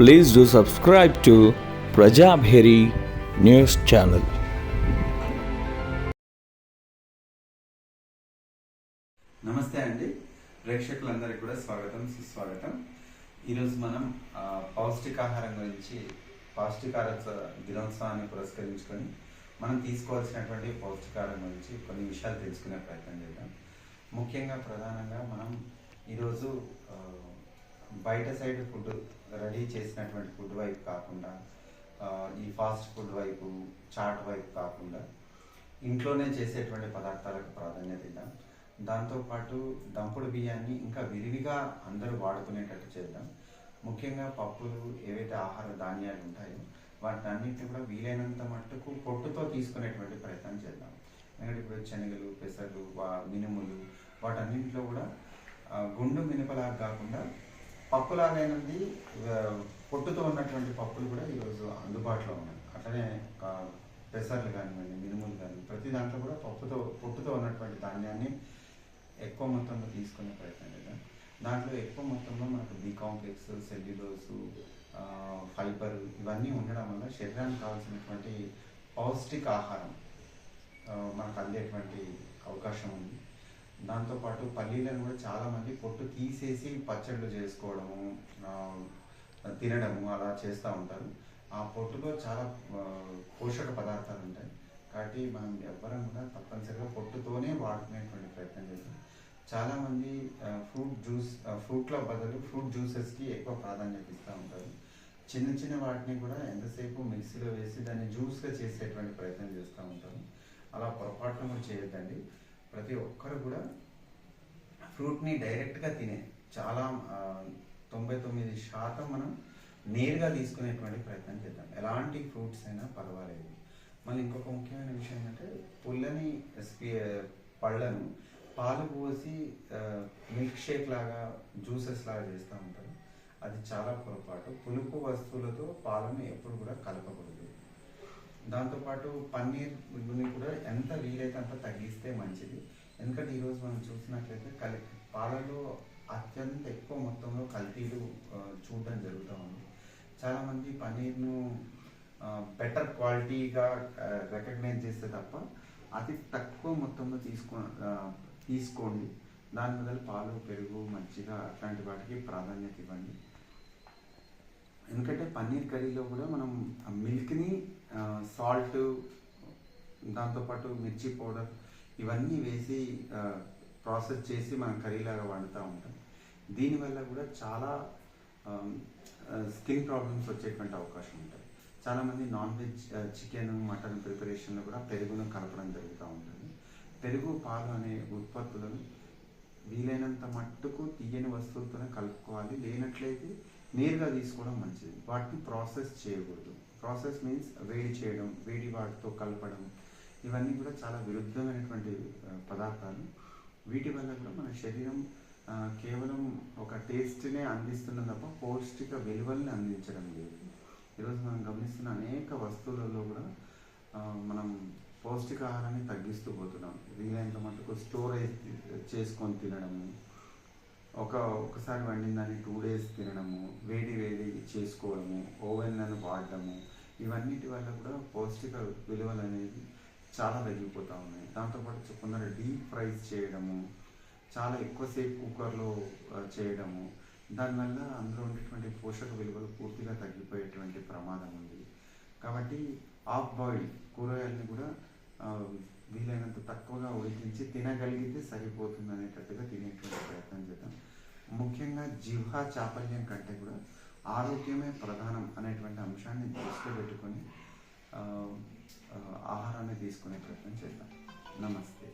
Please do subscribe to Prajabheri news channel. నమస్తే అండి. ప్రేక్షకులందరికీ కూడా స్వాగతం సుస్వాగతం. ఈరోజు మనం పౌష్టికాహారం గురించి పౌష్టికార దినోత్సవాన్ని పురస్కరించుకొని మనం తీసుకోవాల్సినటువంటి పౌష్టికాహారం గురించి కొన్ని విషయాలు తెలుసుకునే ప్రయత్నం చేద్దాం. ముఖ్యంగా ప్రధానంగా మనం ఈరోజు బయట సైడ్ ఫుడ్ రెడీ చేసినటువంటి ఫుడ్ వైపు కాకుండా ఈ ఫాస్ట్ ఫుడ్ వైపు చాట్ వైపు కాకుండా ఇంట్లోనే చేసేటువంటి పదార్థాలకు ప్రాధాన్యత ఇద్దాం. దాంతోపాటు దంపుడు బియ్యాన్ని ఇంకా విరివిగా అందరూ వాడుకునేటట్టు చేద్దాం. ముఖ్యంగా పప్పులు ఏవైతే ఆహార ధాన్యాలు ఉంటాయో వాటిని అన్నింటినీ కూడా వీలైనంత మట్టుకు పొట్టుతో తీసుకునేటువంటి ప్రయత్నం చేద్దాం. ఎందుకంటే ఇప్పుడు శనగలు పెసర్లు వా మినుములు వాటన్నింటిలో కూడా గుండు మినపలాగా కాకుండా పప్పులాగైనది పొట్టుతో ఉన్నటువంటి పప్పులు కూడా ఈరోజు అందుబాటులో ఉన్నాయి. అట్లనే పెసర్లు కానివ్వండి మినుములు కానీ ప్రతి దాంట్లో కూడా పప్పుతో పొట్టుతో ఉన్నటువంటి ధాన్యాన్ని ఎక్కువ మొత్తంలో తీసుకునే ప్రయత్నం చేద్దాం. దాంట్లో ఎక్కువ మొత్తంలో మనకు బి కాంప్లెక్స్ సెల్యులోసు ఫైబర్ ఇవన్నీ ఉండడం వల్ల శరీరానికి కావాల్సినటువంటి పౌష్టిక ఆహారం మనకు అందేటువంటి అవకాశం ఉంది. దాంతోపాటు పల్లీలను కూడా చాలామంది పొట్టు తీసేసి పచ్చళ్ళు చేసుకోవడము తినడము అలా చేస్తూ ఉంటారు. ఆ పొట్టులో చాలా పోషక పదార్థాలు ఉంటాయి. కాబట్టి మనం ఎవ్వరం కూడా తప్పనిసరిగా పొట్టుతోనే వాడుకునేటువంటి ప్రయత్నం చేస్తాం చాలామంది ఫ్రూట్ జ్యూస్ ఫ్రూట్ల బదులు ఫ్రూట్ జ్యూసెస్కి ఎక్కువ ప్రాధాన్యత ఇస్తూ ఉంటారు. చిన్న చిన్న వాటిని కూడా ఎంతసేపు మిక్సీలో వేసి దాన్ని జ్యూస్గా చేసేటువంటి ప్రయత్నం చేస్తూ ఉంటారు. అలా పొరపాటున కూడా చేయొద్దండి. ప్రతి ఒక్కరు కూడా ఫ్రూట్ని డైరెక్ట్గా తినే చాలా తొంభై తొమ్మిది శాతం మనం నేరుగా తీసుకునేటువంటి ప్రయత్నం చేద్దాం. ఎలాంటి ఫ్రూట్స్ అయినా పర్వాలేదు. మళ్ళీ ఇంకొక ముఖ్యమైన విషయం ఏంటంటే పుల్లని స్పీ పళ్ళను పాలు పోసి మిల్క్ షేక్ లాగా జ్యూసెస్ లాగా చేస్తూ ఉంటారు. అది చాలా పొరపాటు. పులుపు వస్తువులతో పాలను ఎప్పుడు కూడా కలపకూడదు. దాంతోపాటు పన్నీర్ని కూడా ఎంత వీలైతే అంత తగ్గిస్తే మంచిది. ఎందుకంటే ఈరోజు మనం చూసినట్లయితే కలి పాలలో అత్యంత ఎక్కువ మొత్తంలో కల్తీలు చూడడం జరుగుతూ ఉంది. చాలామంది పన్నీర్ను బెటర్ క్వాలిటీగా రికగ్నైజ్ చేస్తే తప్ప అతి తక్కువ మొత్తంలో తీసుకో తీసుకోండి. దాని బదులు పాలు పెరుగు మజ్జిగ అట్లాంటి వాటికి ప్రాధాన్యత ఇవ్వండి. ఎందుకంటే పన్నీర్ కర్రీలో కూడా మనం మిల్క్ని సాల్ట్ దాంతోపాటు మిర్చి పౌడర్ ఇవన్నీ వేసి ప్రాసెస్ చేసి మనం కర్రీలాగా వండుతూ ఉంటాం. దీనివల్ల కూడా చాలా స్కిన్ ప్రాబ్లమ్స్ వచ్చేటువంటి అవకాశం ఉంటుంది. చాలామంది నాన్ వెజ్ చికెన్ మటన్ ప్రిపరేషన్లో కూడా పెరుగును కలపడం జరుగుతూ ఉంటుంది. పెరుగు పాలు అనే ఉత్పత్తులను వీలైనంత మట్టుకు తీయని వస్తువులతోనే కలుపుకోవాలి. లేనట్లయితే నేరుగా తీసుకోవడం మంచిది. వాటిని ప్రాసెస్ చేయకూడదు. ప్రాసెస్ మీన్స్ వేడి చేయడం వేడి వాటితో కలపడం. ఇవన్నీ కూడా చాలా విరుద్ధమైనటువంటి పదార్థాలు. వీటి వల్ల కూడా మన శరీరం కేవలం ఒక టేస్ట్నే అందిస్తున్న తప్ప పౌష్టిక విలువల్ని అందించడం లేదు. ఈరోజు మనం గమనిస్తున్న అనేక వస్తువులలో కూడా మనం పౌష్టికాహారాన్ని తగ్గిస్తూ పోతున్నాం. వీలైనంత మటుకు స్టోరేజ్ చేసుకొని తినడము. ఒక ఒకసారి వండిన దాన్ని టూ డేస్ తినడము వేడి వేడి చేసుకోవడము ఓవెన్లను వాడడము ఇవన్నిటి వల్ల కూడా పౌష్టిక విలువలు అనేది చాలా తగ్గిపోతూ ఉన్నాయి. దాంతోపాటు కొందరు డీప్ ఫ్రైస్ చేయడము చాలా ఎక్కువసేపు కుక్కర్లో చేయడము దానివల్ల అందులో ఉండేటువంటి పోషక విలువలు పూర్తిగా తగ్గిపోయేటువంటి ప్రమాదం ఉంది. కాబట్టి ఆఫ్ బాయిల్ కూరగాయలని కూడా వీలైనంత తక్కువగా ఉడికించి తినగలిగితే సరిపోతుంది అనేటట్టుగా తినేటువంటి ప్రయత్నం చేద్దాం. ముఖ్యంగా జిహ్వా చాపల్యం కంటే కూడా ఆరోగ్యమే ప్రధానం అనేటువంటి అంశాన్ని దృష్టిలో పెట్టుకొని ఆహారాన్ని తీసుకునే ప్రయత్నం చేద్దాం. నమస్తే.